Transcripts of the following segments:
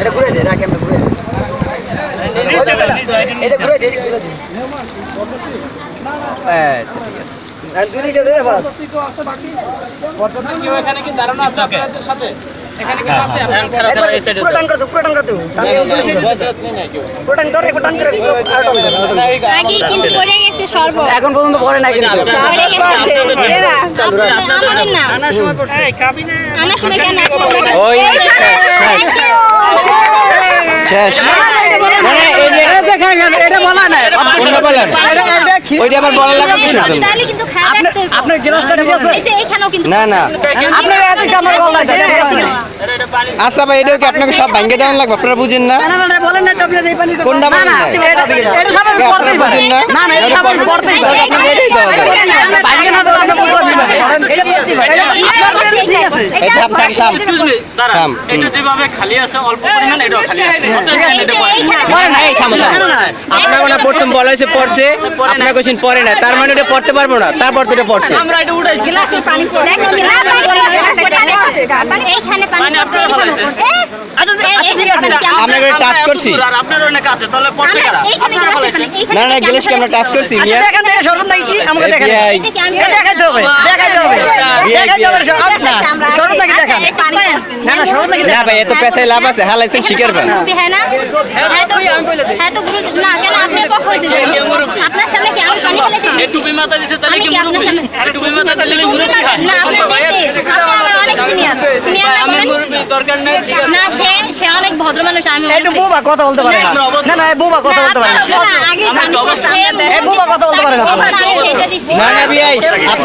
এটা ঘুরে দে রাখে আমরা ঘুরে এটা ঘুরে দে ঘুরে দে হ্যাঁ ঠিক আছে আর দুই দিকে দে বাস পুরো টান করে দে পুরো টান করে দে পুরো টান করে একবার টান করে আর টান করে আগে কিন্তু পড়ে গেছে সর্ব এখন পর্যন্ত পড়ে না কিন্তু পড়ে গেছে এরা আমাদের না আনার সময় পড়ছে আনার সময় কেন ওই শেষ। এই যে এটা বলা না কোনটা বলেন। ওইটা আবার বলা লাগবে কিসের জন্য? তাহলে কিন্তু খারাপ লাগতে আপনার গ্লাসটা ঠিক আছে এই যে এখানেও কিন্তু না না। আপনার এত আমার বলা যায় আচ্ছা ভাই এটাও কি আপনাকে সব ভাঙ্গে দেওয়ান লাগবে? আপনারা বুঝেন না? না না না বলেন না তো আপনি এই পানি কোনটা না না এটা এটা পড়তেই পারে বুঝেন না? না না এটা সবাই পড়তেই পারে তাহলে এটাই দেওয়া যাবে। বাইরে না দেওয়া আমরা পড়তেই পারে এটা পড়তেই পারে আপনার ঠিক আছে এই থাম থাম থাম থাম এটা যেভাবে খালি আছে অল্প পরিমাণ এটাও খালি আছে অতএব নিতে পারেন। না এই থামো থামো আপনাকে প্রথম বলা হয়েছে পড়ছে আপনার কোশ্চেন পড়ে না তার মানে এটা পড়তে পারব না তারপর তো এটা পড়ছে আমরা এটা উঠাইছি পানি পড়ে এইখানে পানি মানে পড়ছে আপনারা এইখানে ফলাইছেন। পড়ছে এই ঠিক আছে আমরা করে টাচ করছি আর আপনার অনেক আছে তাহলে পড়তে কারা আপনারা গ্লাসে না না গেলেস কি আমরা টাচ করছি মিয়া দেখেন থেকে শরবত নাকি আমাকে দেখেন এটা কি আমি এটা দেখাইতে হবে দেখাইতে হবে দেখাইতে হবে না শরবত নাকি দেখান আচ্ছা, এই করেন। না না শরবত নাকি না ভাই এত পেছায় লাভ আছে হালাইছেন শিকার ভাই হ্যাঁ না? হ্যাঁ তো- হ্যাঁ তো গুরু- না, কেন আপনি পক্ষ হইতে আপনার সামনে কি আমি পানি ফেলে টুপি মাথা দিছে তাহলে কি কি আপনার মুরব্বি সামনে- এই টুপি মাথা দিলে মুরব্বি না, আপনার দেখে, আপনি আমার অনেক senior। Senior না আমি বলেন? মুরব্বি দরকার নেই ঠিক আছে? না, সে- সে অনেক ভদ্র মানুষ, আমি একটু বুবা কথা বলতে পারে। না না না বুবা কথা বলতে পারে না। বুবা কথা বলতে পারে না। আপনি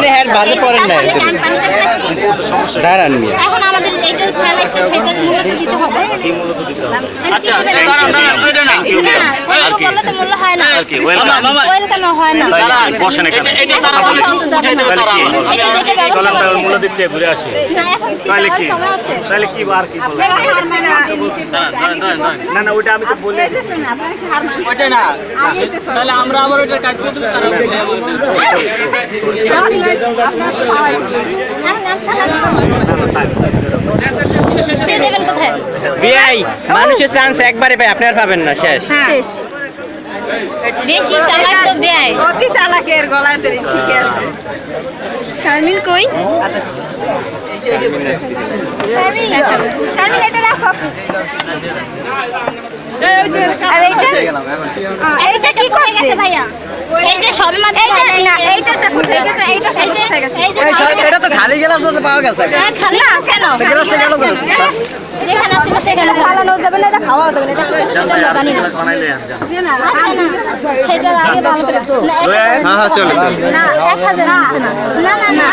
হ্যাঁ বাজে পড়েন না তার সামনে যে আমি পানি ফেলেছি। দাঁড়ান এখন আমাদের এইটা ফেলাইছে সেটার মূল্য দিতে হবে। আচ্ছা দাঁড়ান দাঁড়ান ওইটা না। মূল্য হয় না। হয় দাঁড়ান বসেন এখানে। এটা দেবে। মূল্য দিতে ঘুরে আসি। তাহলে কি? তাহলে কি আর কি দাঁড়ান না না ওইটা আমি তো বলে না তাহলে আমরা আবার কাজ করতে মানুষের চান্স একবারে পাই আপনি আর পাবেন না শেষ। শেষ। বেশি চালাক তো ব্যয় অতি চালাকের গলায় তো ঠিক আছে। শারমিন কই? শারমিন শারমিন এটা রাখো। আর এইটা? এইটা কি করে গেছে ভাইয়া। এই যে সবে মাত্র এইটা এইটা কোথায় গেছে। এইটা খালি গেলাম তো পাওয়া গেছে। হ্যাঁ, খালি না কেন? গ্লাসটা গেল কোথায়? যেখানে আছে সেখানে ফালানো যাবে না এটা খাওয়া যাবে না এটা আমরা জানি না। বানাইলে আনজা না সেটা আগে ভালো না হ্যাঁ হ্যাঁ চলো না এক হাজার নিচ্ছে না। না না না।